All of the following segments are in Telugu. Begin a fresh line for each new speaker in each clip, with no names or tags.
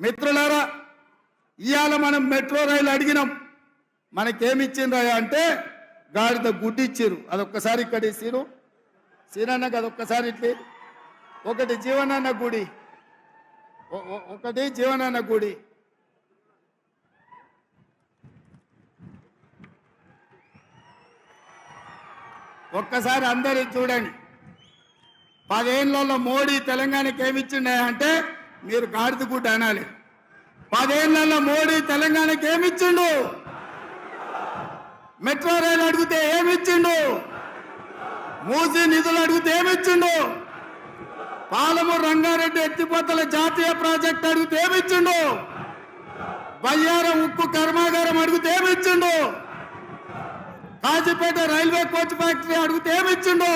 మిత్రులారా ఇవాళ మనం మెట్రో రైలు అడిగినాం. మనకేమిచ్చిండ్రా అంటే గాడిద గుడ్డి అదొక్కసారి ఇక్కడ ఇచ్చిరు సీనన్నకు అదొక్కసారి ఇట్లి. ఒకటి జీవనాన్న గుడి. ఒకటి జీవనాన్న గుడి. ఒక్కసారి అందరి చూడండి. పదేళ్ళలో మోడీ తెలంగాణకి ఏమిచ్చిండే అంటే మీరు గాడిద గుడ్డ అనాలి. పదేళ్ళలో మోడీ తెలంగాణకి ఏమిచ్చిండు? మెట్రో రైలు అడిగితే ఏమిచ్చిండు? మూసి నిధులు అడిగితే ఏమిచ్చిండు? పాలమూరు రంగారెడ్డి ఎత్తిపోతల జాతీయ ప్రాజెక్ట్ అడిగితే ఏమిచ్చిండు? బయ్యారం ఉక్కు కర్మాగారం అడిగితే ఏమిచ్చిండు? కాజీపేట రైల్వే కోచ్ ఫ్యాక్టరీ అడిగితే ఏమిచ్చిండు?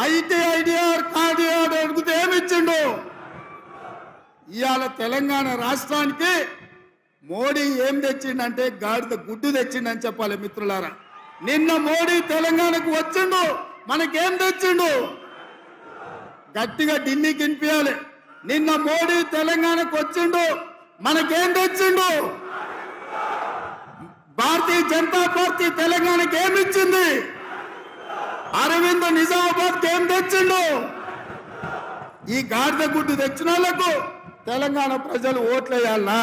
ఐటీ ఐడిఆర్ కార్డిఆర్ అడిగితే ఏమిచ్చిండు? ఇవాళ తెలంగాణ రాష్ట్రానికి మోడీ ఏం తెచ్చిండంటే గాడిద గుడ్డు తెచ్చిండని చెప్పాలి మిత్రులారా. నిన్న మోడీ తెలంగాణకు వచ్చిండు మనకేం తెచ్చిండు? గట్టిగా ఢిల్లీ కినిపించాలి నిన్న మోడీ తెలంగాణకు వచ్చిండు మనకేం తెచ్చిండు? భారతీయ జనతా పార్టీ తెలంగాణకి ఏమి ఇచ్చింది? అరవింద్ నిజామాబాద్ ఏం తెచ్చిండు? ఈ గాడిద గుడ్డు తెచ్చిన వాళ్ళకు తెలంగాణ ప్రజలు ఓట్లేయాలన్నా